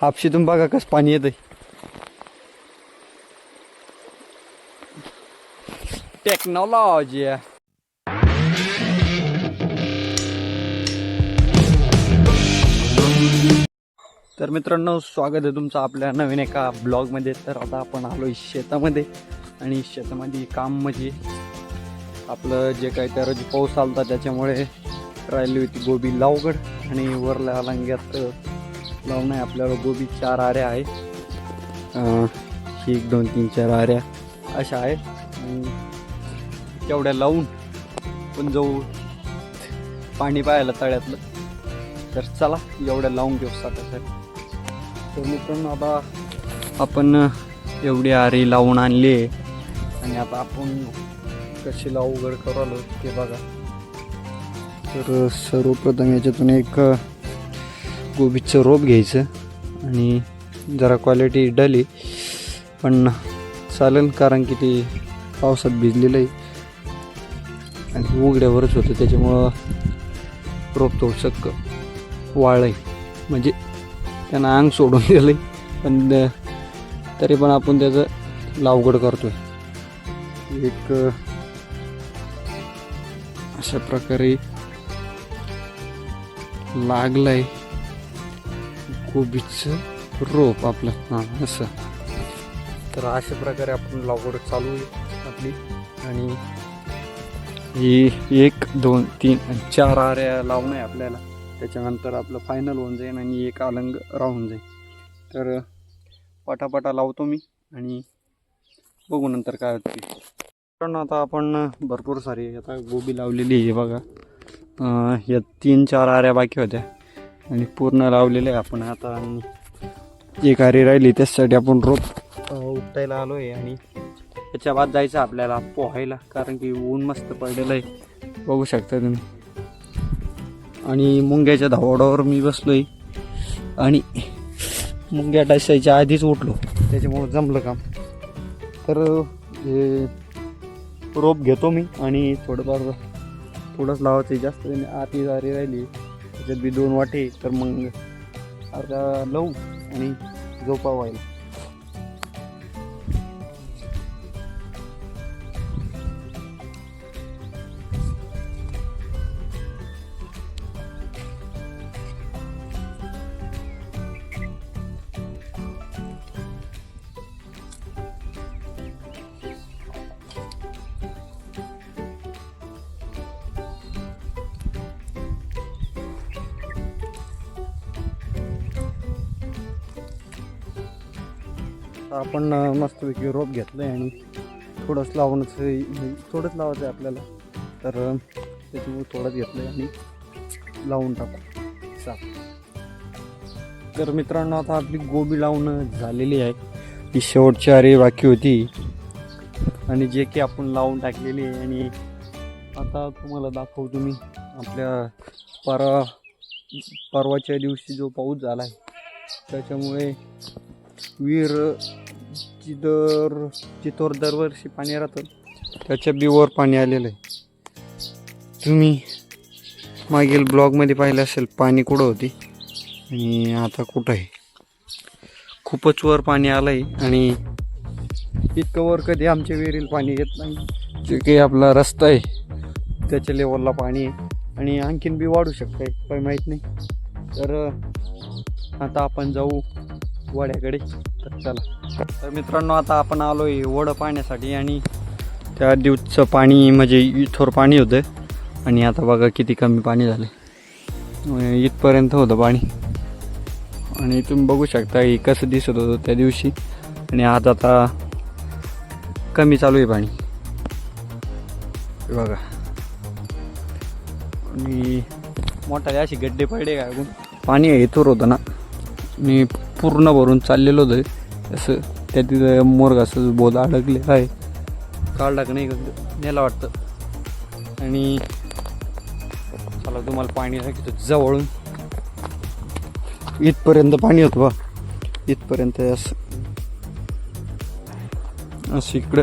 हापशीतून बघा कसं पाणी येतंय. टेक्नॉलॉजी तर मित्रांनो स्वागत आहे तुमचं आपल्या नवीन एका ब्लॉगमध्ये. तर आता आपण आलो शेतामध्ये आणि शेतामध्ये काम म्हणजे आपलं जे काही त्या रोजी पाऊस आलता त्याच्यामुळे राहिली होती गोबी लावगड आणि वरल्या लांग्यात लावून आहे आपल्याला गोबी चार आऱ्या आहे एक दोन तीन चार आऱ्या अशा आहेत. तेवढ्या लावून पण जाऊ पाणी पाहायला तळ्यातलं. तर चला एवढ्या लावून घेऊ साठासाठी तर मित्रांनो आता आपण एवढी आरी लावून आणली आहे. आणि आता आपण कशी लावू उघड करू आलो ते बघा. तर सर्वप्रथम याच्यातून एक गोबीचं रोप घ्यायचं आणि जरा क्वालिटी डली पण चालेल कारण की ते पावसात भिजलेलं आहे. आणि उघड्यावरच होतं त्याच्यामुळं रोप थोडंसं वाळलं म्हणजे त्यानं अंग सोडून दिलं पण तरी पण आपण त्याचं लावगड करतोय. एक अशा प्रकारे लागलं आहे कोबीचं रोप आपलं. हां असं. तर अशा प्रकारे आपण लागवड चालू आहे आपली. आणि ही एक दोन तीन चार आऱ्या लावणं आहे आपल्याला. त्याच्यानंतर आपलं फायनल होऊन जाईल आणि एक अलंग राहून जाईल तर पटापटा लावतो मी आणि बघू नंतर काय होते कारण आता आपण भरपूर सारी आता गोबी लावलेली आहे बघा. या तीन चार आऱ्या बाकी होत्या. आणि पूर्ण लावलेले आहे आपण आता आणि एक आरी राहिली त्याच्यासाठी आपण रोप अं, उपटायला आलो आहे आणि त्याच्या बाद जायचं आपल्याला पोहायला कारण की ऊन मस्त पडलेलं आहे. बघू शकता तुम्ही. आणि मुंग्याच्या धावडावर मी बसलो आहे आणि मुंग्या डासायच्या आधीच उठलो. त्याच्यामुळं जमलं काम. तर हे रोप घेतो मी आणि थोडंफार थोडंच लावायचं आहे, जास्त नाही. आती जारी राहिली. त्याच्यात बी दोन वाटे तर मग अर्धा लावू आणि झोपा व्हायला आता आपण मस्तपैकी रोप घेतलं आहे आणि थोडंच लावणंच थोडंच लावायचं आहे आपल्याला. तर त्याच्यामुळे थोडंच घेतलं आहे आणि लावून टाकू. साफ तर मित्रांनो आता आपली गोबी लावणं झालेली आहे. ही शेवटची अरे बाकी होती. आणि जे की आपण लावून टाकलेली आहे आणि आता तुम्हाला दाखवतो मी आपल्या परवा परवाच्या दिवशी जो पाऊस झाला आहे त्याच्यामुळे विहीर ची दर चितोर दरवर्षी पाणी राहतं त्याच्या बिवर पाणी आलेलं आहे. तुम्ही मागील ब्लॉगमध्ये पाहिलं असेल पाणी कुठं होती आणि आता कुठं आहे? खूपच वर पाणी आलं आहे आणि इतकं वर कधी आमच्या विहिरीला पाणी येत नाही. जे काही आपला रस्ता आहे त्याच्या लेवलला पाणी आहे आणि आणखीन बी वाढू शकतं आहे काही माहीत नाही. तर आता आपण जाऊ वाड्याकडे. तर चला. तर मित्रांनो आता आपण आलो आहे ओढं पाण्यासाठी आणि त्या दिवसचं पाणी म्हणजे थोर पाणी होतं. आणि आता बघा किती कमी पाणी झालं इथपर्यंत होतं पाणी. आणि तुम्ही बघू शकता हे कसं दिसत होतं त्या दिवशी. आणि आज आता कमी चालू आहे पाणी. बघा. आणि मोठा असे गड्डे पडले काय पाणी इथवर होतं ना. मी पूर्ण भरून चाललेलो होतं. असं त्या तिथं मोरग असं बोध अडकलेला आहे काळ का नाही का वाटतं. आणि चला तुम्हाला पाणी दाखवतो जवळून. इथपर्यंत पाणी होतं बा. इथपर्यंत असं. असं इकडं.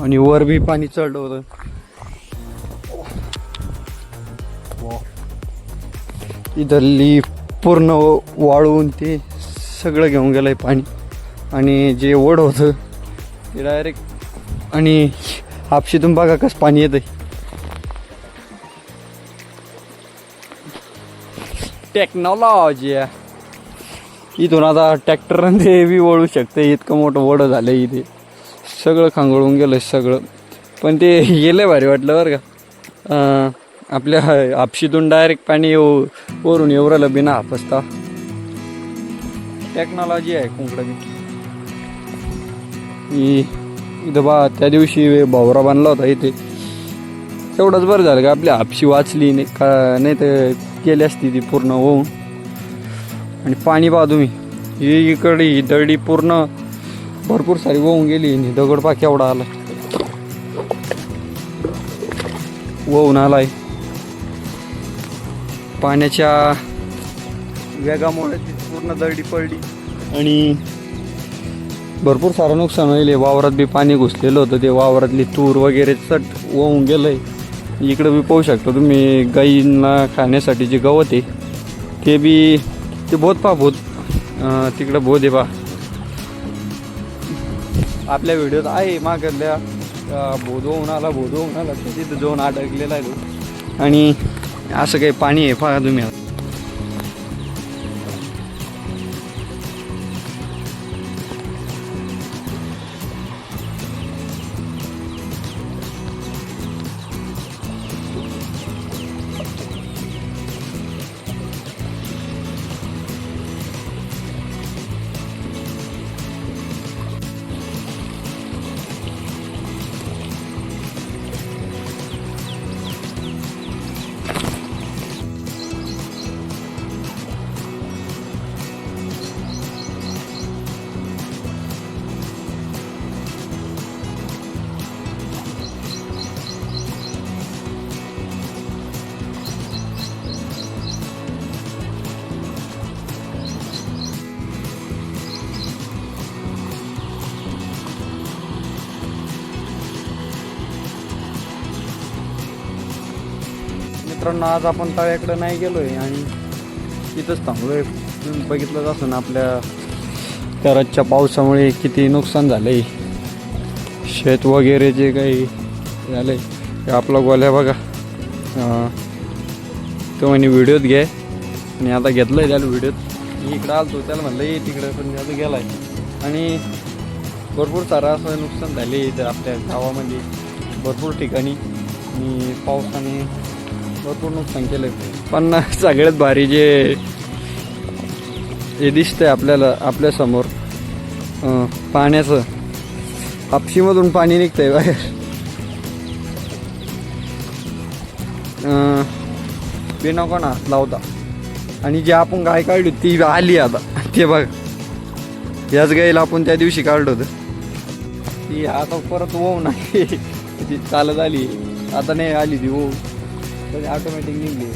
आणि वर बी पाणी चढलं होतं. इथली पूर्ण वाळून ते सगळं घेऊन गेलं आहे पाणी. आणि जे ओढ होतं ते डायरेक्ट आणि हापशीतून बघा कसं पाणी येतं टेक्नॉलॉजी इथून आता ट्रॅक्टरनं ते बी वळू शकते इतकं मोठं वडं झालं इथे. सगळं खांगळून गेलं सगळं. पण ते गेलं भारी वाटलं बरं का. आपल्या हापशीतून डायरेक्ट पाणी येऊ वरून एवढं बिना हापसता. टेक्नॉलॉजी आहे कुंकडं की ही इथं बा त्या दिवशी भावरा बांधला होता इथे. तेवढंच बरं झालं का आपली हापशी वाचली नाही का नाही तर केली असती ती पूर्ण होऊन. आणि पाणी पहा तुम्ही ही इकडे ही दरडी पूर्ण भरपूर सारी वाहून गेली आणि दगड पा केवढा आला. वाहून आलाय. पाण्याच्या वेगामुळे ती पूर्ण दरडी पडली. आणि भरपूर सारं नुकसान होईल. वावरात बी पाणी घुसलेलं होतं. ते वावरातली तूर वगैरे चट वाहून आहे इकडं बी पाहू शकता तुम्ही गाईंना खाण्यासाठी जे गवत आहे ते बी ते बोध पा बोध तिकडं बोध आहे पा आपल्या व्हिडिओत आहे मागल्या अं, बोध होऊन आला बोध होऊन आला. तर तिथं जाऊन अडकलेला आहे आणि असं काही पाणी आहे पहा तुम्ही मित्रांनो आज आपण तळ्याकडे नाही गेलोय आणि तिथंच थांबलोय. तुम्ही बघितलंच असं ना आपल्या करतच्या पावसामुळे किती नुकसान झालंय. शेत वगैरे जे काही झालंय ते आपला गोल्या बघा. तो म्हणे व्हिडिओत घे. आणि आता घेतलंय त्याला व्हिडिओत. मी इकडं आलतो त्याला म्हणलं ये तिकडे. पण आता गेलाय. आणि भरपूर सारं असं नुकसान झाले इथं आपल्या गावामध्ये. भरपूर ठिकाणी. आणि पावसाने भरपूर नुकसान केलं पण सगळ्यात भारी जे हे दिसतंय आपल्याला आपल्यासमोर पाण्याचं. हापशीमधून पाणी निघतंय बाहेर. बिना कोण हात लावता आणि जी आपण गाय काढली ती आली आता. ते बघ. याच गाईला आपण त्या दिवशी काढलं होतं. ती आता परत ओव नाही. ती चालत आली. आता नाही आली ती ओव तर ऑटोमॅटिक निघली.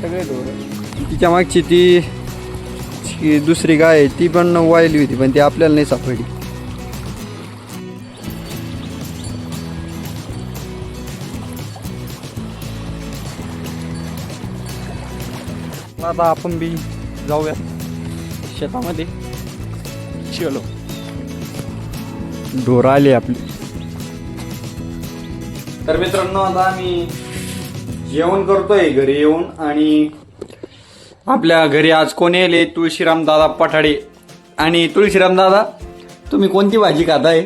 सगळे ढोरं तिच्या मागची ती दुसरी गाय आहे ती पण वाहिली होती पण ती आपल्याला नाही सापडली. आता आपण बी जाऊयात शेतामध्ये. चलो ढोरं आली आपली. तर मित्रांनो आता आम्ही जेवण करतोय घरी येऊन आणि आपल्या घरी आज कोण येले तुळशीराम दादा पठाडे. आणि तुळशीराम दादा तुम्ही कोणती भाजी खाताय?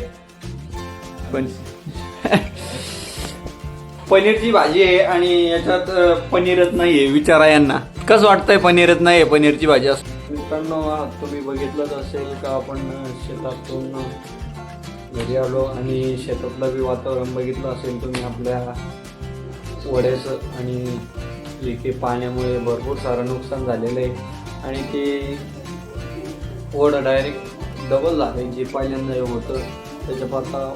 पण पनीरची भाजी आहे आणि याच्यात पनीरच पनीरच नाहीये विचारा यांना. कसं वाटतंय पनीरच नाही पनीरची भाजी असं? मित्रांनो तुम्ही बघितलंच असेल का आपण शेतातून घरी आलो आणि शेतातलं बी वातावरण बघितलं असेल तुम्ही आपल्या वड्याचं आणि इथे पाण्यामुळे भरपूर सारं नुकसान झालेलं आहे. आणि ते वडं डायरेक्ट डबल झालं जे पहिल्यांदा होतं त्याच्या आता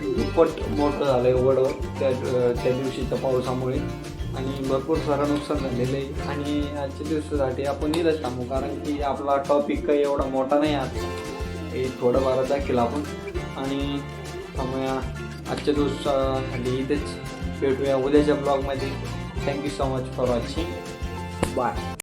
दुप्पट मोठं झालं आहे वड त्या त्या दिवशीच्या पावसामुळे. आणि भरपूर सारं नुकसान झालेलं आहे. आणि आजच्या दिवसासाठी आपण इथंच थांबू कारण की आपला टॉपिक काही एवढा मोठा नाही आज हे थोडं बारा आपण. आणि त्यामुळे आजच्या दिवसासाठी इथेच. भेटूया उद्याच्या ब्लॉगमध्ये thank you so much for watching bye